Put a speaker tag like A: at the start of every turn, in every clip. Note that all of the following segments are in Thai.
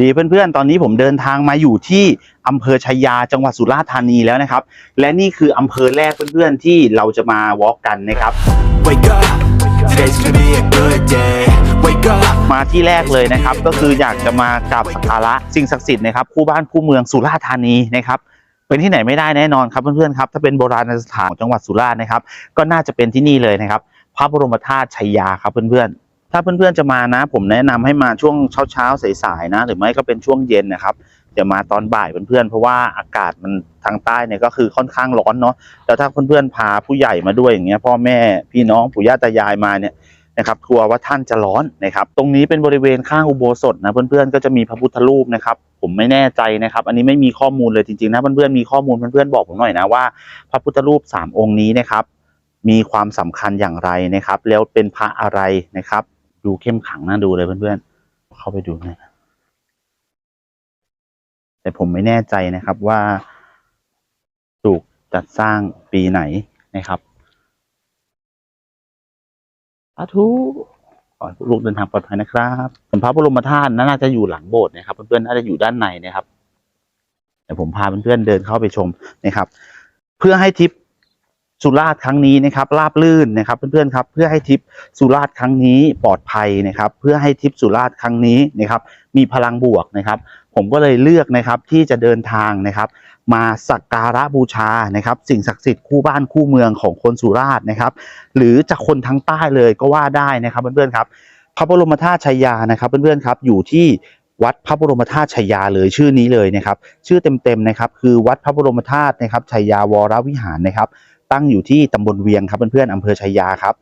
A: ดีเพื่อนๆ ตอนนี้ผมเดินทางมาอยู่ที่อำเภอชัยยาจังหวัดสุราษฎร์ธานีแล้วนะครับ และนี่คืออำเภอแรกเพื่อนๆ ที่เราจะมาวอล์กกันนะครับ
B: Wake up, today's gonna be a good day. Wake up,
A: มาที่แรกเลยนะครับ ก็คืออยากจะมากราบสักการะสิ่งศักดิ์สิทธิ์นะครับคู่บ้านคู่เมืองสุราษฎร์ธานีนะครับเป็นที่ไหนไม่ได้แน่นอนครับเพื่อนๆครับถ้าเป็นโบราณสถานของจังหวัดสุราษฎร์นะครับ ก็น่าจะเป็นที่นี่เลยนะครับ พระบรมธาตุชัยยาครับเพื่อนๆ ถ้าเพื่อนๆจะมานะ ผมแนะนำให้มาช่วงเช้าๆสายๆนะ หรือไม่ก็เป็นช่วงเย็นนะครับอย่ามาตอนบ่ายเพื่อนๆเพราะว่าอากาศมันทางใต้เนี่ยก็คือค่อนข้างร้อนเนาะแล้วถ้าเพื่อนๆพาผู้ใหญ่มาด้วยอย่างเงี้ยพ่อแม่พี่น้องปู่ย่าตายายมาเนี่ยนะครับกลัวว่าท่านจะร้อนนะครับ ตรงนี้เป็นบริเวณข้างอุโบสถนะเพื่อนๆก็จะมีพระพุทธรูปนะครับ ผมไม่แน่ใจนะครับ อันนี้ไม่มีข้อมูลเลยจริงๆนะเพื่อนๆมีข้อมูลเพื่อนๆบอกผมหน่อยนะว่าพระพุทธรูปสามองค์นี้นะครับ มีความสำคัญอย่างไรนะครับ แล้วเป็นพระอะไรนะครับ ดูเข้มขังน่าดูเลยเพื่อนๆ เข้าไปดูนะแต่ผมไม่แน่ใจนะครับว่าถูกจัดสร้างปีไหนนะครับสาธุขอลูกเดินทางปลอดภัยนะครับส่วนพระบรมธาตุน่าจะอยู่หลังโบสถ์นะครับ เพื่อนๆ น่าจะอยู่ด้านในนะครับเดี๋ยวผมพาเพื่อนๆเดินเข้าไปชมนะครับ เพื่อให้ทริป สุราษฎร์ครั้งนี้นะครับราบลื่นนะครับเพื่อนๆครับเพื่อให้ทริปสุราษฎร์ครั้งนี้ปลอดภัยนะครับ เพื่อให้ทริปสุราษฎร์ครั้งนี้นะครับมีพลังบวกนะครับ ผมก็เลยเลือกนะครับที่จะเดินทางนะครับ มาสักการะบูชานะครับ สิ่งศักดิ์สิทธิ์คู่บ้านคู่เมืองของคนสุราษฎร์นะครับ หรือจากคนทั้งใต้เลยก็ว่าได้นะครับเพื่อนๆครับพระบรมธาตุชัยยานะครับเพื่อนๆครับอยู่ที่วัดพระบรมธาตุชัยยาเลยชื่อนี้เลยนะครับ ชื่อเต็มๆนะครับ คือวัดพระบรมธาตุนะครับชัยยาวรวิหารนะครับ ตั้งอยู่ที่ตำบลเวียงครับเพื่อนๆอำเภอชัยยาครับ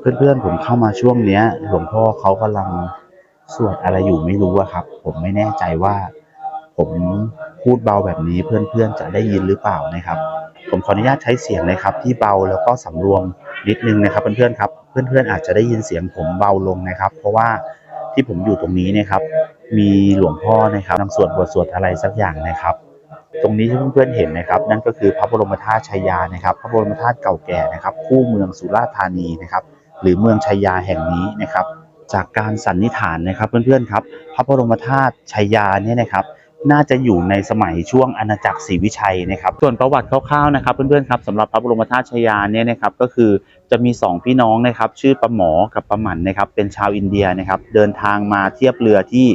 A: เพื่อนๆผมเข้ามาช่วงเนี้ยหลวงพ่อเขากำลังสวดอะไรอยู่ไม่รู้อะครับ ผมไม่แน่ใจว่า ผมพูดเบาแบบนี้เพื่อนๆจะได้ยินหรือเปล่านะครับ ผมขออนุญาตใช้เสียงนะครับ ที่เบาแล้วก็สำรวมนิดนึงนะครับเพื่อนๆครับ เพื่อนๆอาจจะได้ยินเสียงผมเบาลงนะครับ เพราะว่าที่ผมอยู่ตรงนี้นะครับ มีหลวงพ่อนะครับกำลังสวดบทสวดอะไรสักอย่างนะครับ ตรงนี้ที่เพื่อนๆเห็นนะครับ นั่นก็คือพระบรมธาตุชัยยานะครับ พระบรมธาตุเก่าแก่นะครับ คู่เมืองสุราษฎร์ธานีนะครับ หรือเมืองชัยยาแห่งนี้นะครับ จากการสันนิษฐานนะครับเพื่อนๆครับ พระบรมธาตุชัยยาเนี่ยนะครับน่าจะอยู่ในสมัยช่วงอาณาจักรศรีวิชัยนะครับ ส่วนประวัติคร่าวๆนะครับเพื่อนๆครับสำหรับพระบรมธาตุชายาเนี่ยนะครับก็คือจะมีสองพี่น้องนะครับ ชื่อปะหมอกับปะหมันนะครับ เป็นชาวอินเดียนะครับ เดินทางมาเทียบเรือที่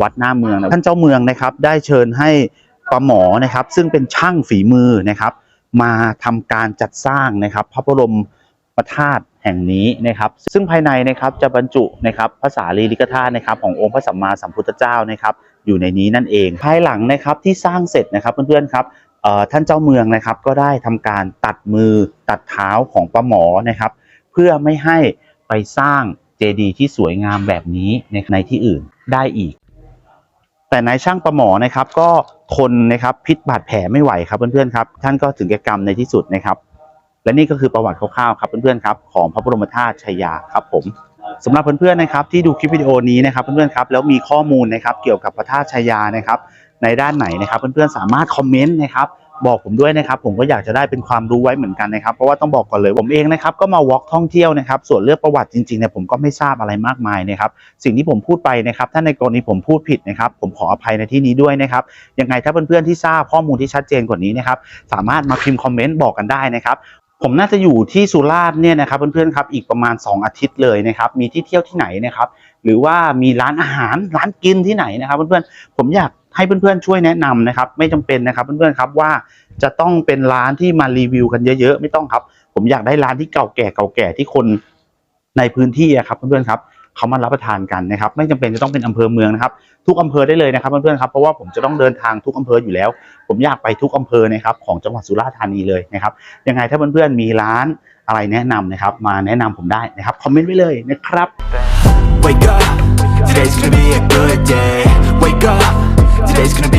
A: วัดหน้าเมือง ท่านเจ้าเมืองนะครับ ได้เชิญให้ ปะหมอนะครับ ซึ่งเป็นช่างฝีมือนะครับ มาทำการจัดสร้างนะครับ พระบรมธาตุแห่งนี้นะครับ ซึ่งภายในนะครับจะบรรจุนะครับภาษาลีลิกธาตุนะครับ ขององค์พระสัมมาสัมพุทธเจ้านะครับ อยู่ในนี้นั่นเอง ภายหลังนะครับที่สร้างเสร็จนะครับเพื่อนๆครับท่านเจ้าเมืองนะครับ ก็ได้ทำการตัดมือตัดเท้าของป้าหมอนะครับ เพื่อไม่ให้ไปสร้างเจดีย์ที่สวยงามแบบนี้ในที่อื่นได้อีก แต่นายช่างประหมอนะครับก็ ทนนะครับพิษบาดแผลไม่ไหวครับเพื่อนๆครับท่านก็ถึงแก่กรรมในที่สุดนะครับ และนี่ก็คือประวัติคร่าวๆครับเพื่อนๆครับของพระบรมธาตุชายาครับผมสำหรับเพื่อนๆนะครับที่ดูคลิปวิดีโอนี้นะครับเพื่อนๆครับแล้วมีข้อมูลนะครับเกี่ยวกับพระธาตุชัยยานะครับในด้านไหนนะครับเพื่อนๆสามารถคอมเมนต์นะครับ บอกผมด้วยนะครับ ผมก็อยากจะได้เป็นความรู้ไว้เหมือนกันนะครับเพราะว่าต้องบอกก่อนเลยผมเองนะครับก็มาวอล์กท่องเที่ยวนะครับ ส่วนเรื่องประวัติจริงๆเนี่ยผมก็ไม่ทราบอะไรมากมายนะครับ สิ่งที่ผมพูดไปนะครับ ถ้าในกรณีผมพูดผิดนะครับ ผมขออภัยในที่นี้ด้วยนะครับยังไงถ้าเพื่อนๆที่ทราบข้อมูลที่ชัดเจนกว่านี้นะครับ สามารถมาพิมพ์คอมเมนต์บอกกันได้นะครับผมน่าจะอยู่ที่สุราษฎร์เนี่ยนะครับเพื่อนๆครับอีกประมาณ 2 อาทิตย์เลยนะครับมีที่เที่ยวที่ไหนนะครับหรือว่ามีร้านอาหารร้านกินที่ไหนนะครับเพื่อนๆผมอยาก ให้เพื่อนๆช่วยแนะนำนะครับ ไม่จำเป็นนะครับ เพื่อนๆครับว่าจะต้องเป็นร้านที่มารีวิวกันเยอะๆ ไม่ต้องครับ ผมอยากได้ร้านที่เก่าแก่เก่าแก่ที่คนในพื้นที่อะครับ เพื่อนๆครับเขามารับประทานกันนะครับ ไม่จำเป็นจะต้องเป็นอำเภอเมืองนะครับทุกอำเภอได้เลยนะครับเพื่อนๆครับเพราะว่าผมจะต้องเดินทางทุกอำเภออยู่แล้ว ผมอยากไปทุกอำเภอนะครับของจังหวัดสุราษฎร์ธานีเลยนะครับยังไงถ้าเพื่อนๆมีร้านอะไรแนะนำนะครับ มาแนะนำผมได้นะครับคอมเมนต์ไว้เลยนะครับ
B: wake up, today's gonna be a good day. It's gonna